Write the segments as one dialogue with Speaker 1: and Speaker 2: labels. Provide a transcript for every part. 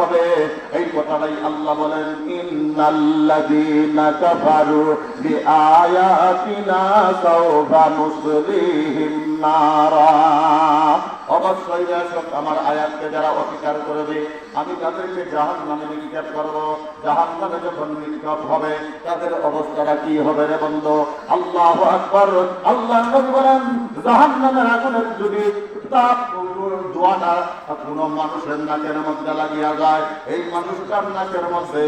Speaker 1: হবে। এই কথাটাই আল্লাহ বলেন ইন্নাল্লাযীনা কাফারু বিআয়াতিনা সাওফা নুসলিহিম নারা। অবশ্যই আমার আয়াতকে যারা অস্বীকার করবে, আমি তাদেরকে জাহান নামে নিক্ষেপ করব। জাহান নামে যখন নিক্ষেপ হবে, তাদের অবস্থাটা কি হবে রে বন্ধু? আল্লাহ আকবর আল্লাহ বলেন জাহান নামের যদি কোনো মানুষের নাকের মধ্যে লাগিয়া যায়, এই মানুষটার নাকের মধ্যে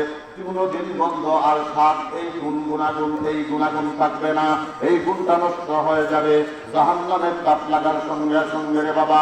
Speaker 1: কোনো দিন বন্ধ আর সাত এই গুণ গুণাগুণ এই গুণাগুণ থাকবে না। এই গুণটা নষ্ট হয়ে যাবে। জাহান্নামের তাপ লাগার সঙ্গে সঙ্গে রে বাবা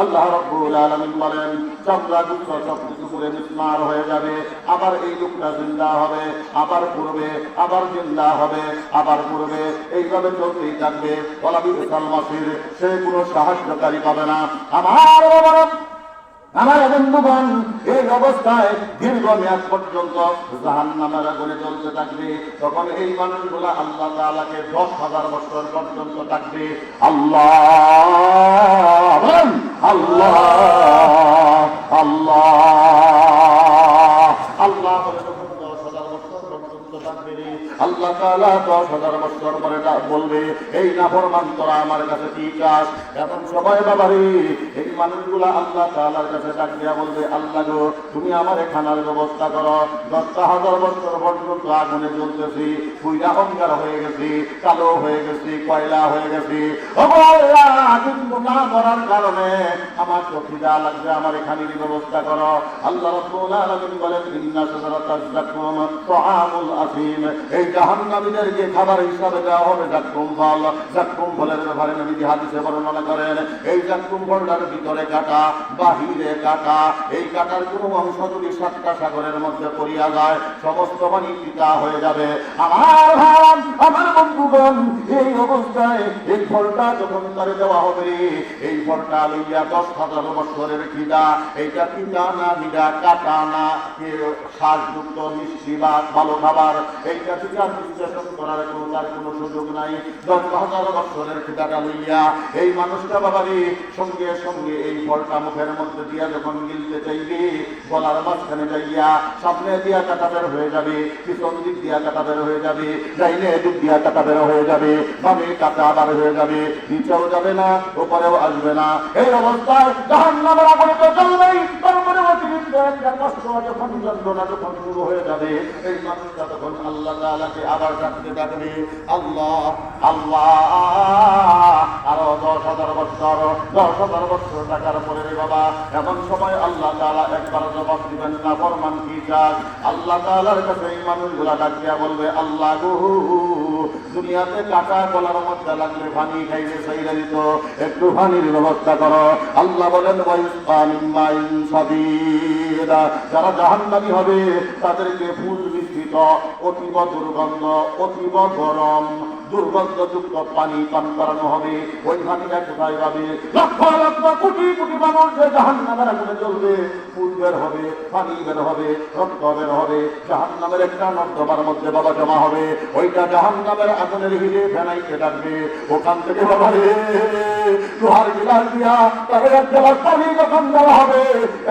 Speaker 1: আল্লাহ রাব্বুল আলামিন বলেন চামড়া দুঃখ, সব কিছু করে মিসমার হয়ে যাবে, আবার এই লোকটা জিন্দা হবে, আবার পূর্বে আবার জিন্দা হবে, আবার পূর্বে এইভাবে চলতেই থাকবে। বলাবি মাসির সে কোনো সাহায্যকারী পাবে না। আমার আমার বন্ধুগণ, এই অবস্থায় দীর্ঘ মেয়াদ পর্যন্ত জাহান নামের আগুনে চলতে থাকবে। তখন এই মানুষগুলা আল্লাহ তাআলাকে দশ হাজার বছর পর্যন্ত থাকবে। আল্লাহ আল্লাহ। দশ হাজার বছর পরে বলবে এই নাফরমান তোরা আমার কাছে কি চাস? এখন সবাই এই মানুষগুলা আল্লাহ তুমি আমার খানার ব্যবস্থা করো। দশটা হাজার বছর পর্যন্ত আগুনে জ্বলতেছি পুইরা অঙ্গার হয়ে গেছি কালো হয়ে গেছি কয়লা হয়ে গেছি। ওগো আল্লাহ, কিন্তু না করার কারণে আমার তো খিদা লাগবে আমার এখানের ব্যবস্থা করো। আল্লাহ রাব্বুল আলামিন বলেন এই জাহান্নামীদেরকে খাবার হিসাবে দেওয়া হবে জাকুম ফল জাকুম ফলের ব্যাপারে নবী হাদিসে বর্ণনা করেন, এই জাকুম ফলটার ভিতরে কাটা, বাহিরে কাটা, এই কাটার কোনো অংশ যদি সাতটা সাগরের মধ্যে পড়িয়া যায়, সমস্ত পানি পিতা হয়ে যাবে। আমার ভাব আমার বন্ধুগণ এই অবস্থায় এই ফলটা যখন তারে দেওয়া হবে, এই ফলটা লইয়া দশ হাজার বছরের খিদা এইটা পিতা না বিদা কাটা না শ্বাসযুক্ত, মিষ্টি বা ভালো খাবার। এইটা আর বিশ্লেষণ করার কোনো তার কোনো সুযোগ নাই। দশ হাজার বছরের খিদাটা লইয়া এই মানুষটা বাবারে সঙ্গে সঙ্গে এই ফলটা মুখের মধ্যে দিয়া যখন গিলতে চাইবে, গলার মাঝখানে যাইয়া সামনে দিয়া কাটা বের হয়ে যাবে, পিছন দিক দিয়া কাটা বের হয়ে যাবে, ডাইনে দিক দিয়া কাটা বের হয়ে যাবে। বামে কাটা বার হয়ে যাবে, নিচেও যাবে না উপরেও আসবে না। এই অবস্থায় জাহান নামের আগুনে তো চলবেই তারপরে যখন যখন আল্লাহ আবার আল্লাহ দশ হাজার বছর, দশ হাজার বছর পরে আল্লাহ তাআলা একবার জবাব দিবেন, না কি আল্লাহ তাআলার কাছে এই মানুষগুলা ডাকিয়া বলবে, আল্লাহ গো দুনিয়াতে কাটা গলার মধ্যে লাগলে পানি খাইবে চাইলে দিত একটু পানির ব্যবস্থা করো। আল্লাহ বলেন যারা জাহান্নামী হবে, তাদেরকে ফুল বিস্তৃত অতীব দুর্গন্ধ, অতীব গরম দুর্গন্ধযুক্ত পানি পান করানো হবে। ওই পানিটা কোথায় পাবে লক্ষ লক্ষ কোটি কোটি মানুষ যে জাহান নামের আগুনে জ্বলবে। ফুল বের হবে, পানি বের হবে, রক্ত বের হবে। জাহান নামের একটা নর্দমার মধ্যে বাবা জমা হবে। ওইটা জাহান নামের আগুনের হিলে ফেনাইতে থাকবে। ওখান থেকে বাবা রে, লোহার গিলাস দিয়া তার এক গেলাস পানি যখন দেওয়া হবে,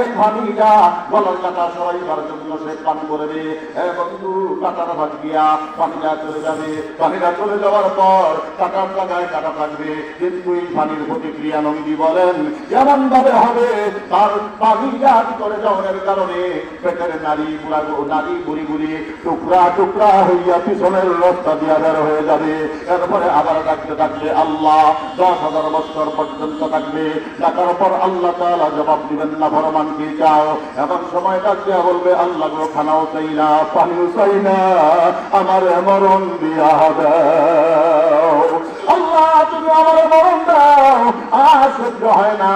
Speaker 1: এই পানিটা গলার কাটা সরাইবার জন্য সে পান করবে। এ বন্ধু, কাটার ভাগ গিয়া পানিটা চলে যাবে। পানিটা চলে যাওয়ার পর কাটার জায়গায় কাটা থাকবে কিন্তু এই পানির প্রতিক্রিয়া নবী বলেন, এমন ভাবে হবে, তার পানিটা করে যাওয়ার কারণে পেটের নারী বুড়া নারী বুড়ি বুড়ি টুকরা টুকরা হইয়া পিছনের রাস্তা দিয়া বের হয়ে যাবে। এরপরে আবার ডাকতে ডাকলে আল্লাহ দশ হাজার বছর পর্যন্ত থাকবে। ডাকার পর আল্লাহ তালা জবাব দিবেন না, ফরমান কি চাও? এমন সময় ডাকতে বলবে, আল্লাহ গো, খানাও চাই না, পানিও চাই না, আমার মরণ দিয়া হবে। now. আল্লাহ, তুমি আমার মরণ দাও। আর সহ্য হয় না।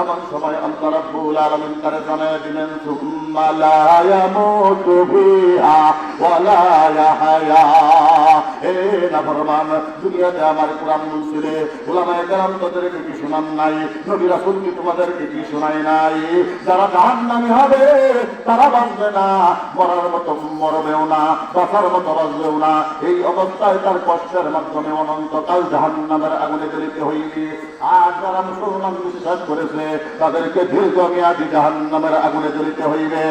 Speaker 1: এমন সময় আল্লাহ রাব্বুল আলামিন তারে জানায় দিলেন, সুম্মা লা ইয়ামুতু ফিহা ওয়া নাফরমান দুনিয়াতে আমার কোরআন কেরাম কি শোনান নাই? নবী রাসূল কি তোমাদেরকে কি শোনায় নাই? যারা জাহান্নামী হবে, তারা বাঁচবে না। মরার মতো মরবেও না, বাঁচার মতো বাঁচবেও না। এই অবস্থায় তার কষ্টের মাধ্যমে অনন্তকাল জাহান্নামের আগুনে জ্বলিতে হইবে আর যারা মুসলমান বিশ্বাস করেছে, তাদেরকে দীর্ঘমেয়াদী জাহান্নামের আগুনে জ্বলিতে হইবে।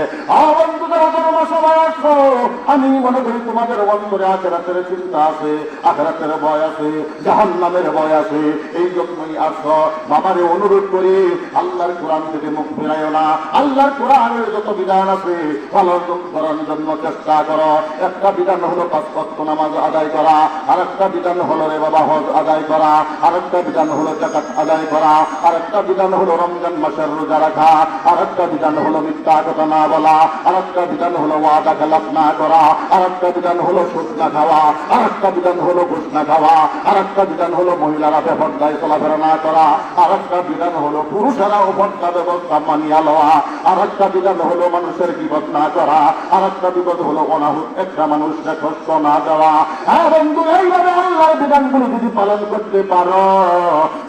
Speaker 1: আমি মনে করি তোমাদের অন্তরে আখেরাতের চিন্তা আছে, আখেরাতের ভয় আছে, জাহান্নামের ভয় আছে। এই জন্যই আসো। বাবারে অনুরোধ করি, আল্লাহর কোরআন থেকে মুখ ফেরাইও না। আল্লাহর কোরআনের যত বিধান আছে, পালন করার জন্য চেষ্টা করো। একটা বিধান হলো পাঁচ নামাজ আদায় করা আর একটা বিধান হলো রে বাবা হজ আদায় করা। আর একটা বিধান হলো জাকাত আদায় করা। আর একটা বিধান হলো রমজান মাসের রোজা রাখা। আর একটা বিধান হলো মিথ্যা কথা না বলা। আর একটা বিধান হলো ওয়াদা খেলাপ না করা। আর একটা বিধান হলো সুদ না খাওয়া। আর একটা বিধান হলো ঘুষ না খাওয়া। আর একটা বিধান হলো মহিলারা বেপর্দায় চলাফেরা না করা। আর একটা বিধান হলো পুরুষেরা উপর্দা ব্যবস্থা মানিয়া লওয়া। আর একটা বিধান হলো মানুষের বিপদ না করা। আর একটা বিপদ হলো অনাহুত একটা মানুষকে কষ্ট না দেওয়া। হ্যাঁ বন্ধু, এইভাবে আল্লাহর বিধানগুলো যদি পালন করতে পারো,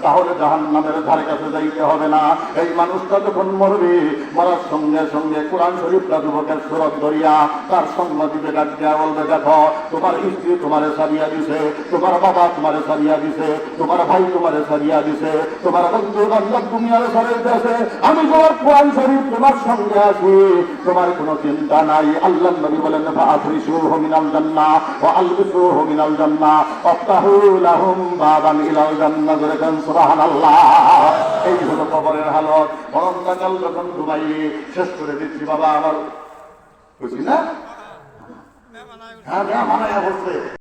Speaker 1: তাহলে জাহান নামের ধারে কাছে যাইতে হবে না। এই মানুষটা যখন মরবে, মরার সঙ্গে সঙ্গে কোরআন শরীফটা যুবকের সুরত ধরিয়া তার সঙ্গ দিবে, ডাক দেওয়া বলবে, দেখো, তোমার স্ত্রী তোমারে সারিয়া দিছে, তোমার বাবা তোমারে সারিয়া দিছে, তোমার ভাই তোমারে সারিয়া দিছে, তোমার বন্ধু বান্ধব দুনিয়ার সারিয়ে দিয়েছে আমি তোমার কোরআন শরীফ তোমার সঙ্গে আছি, তোমার কোনো চিন্তা নাই। আল্লাহ নবী বলেন, ফাআফরিসুহু মিনাল জান্নাহ ওয়া আলবিসুহু মিনাল জান্নাহ, ওয়াফতাহু লাহুম বাবান ইলাল জান্নাত জোরে গান সুবহানাল্লাহ এই হলো কবরের হালত অনন্তকাল যখন ঘুমাই শেষ করে দিচ্ছি বাবা আমার বুঝি না? হ্যাঁ হ্যাঁ মানায় বলছে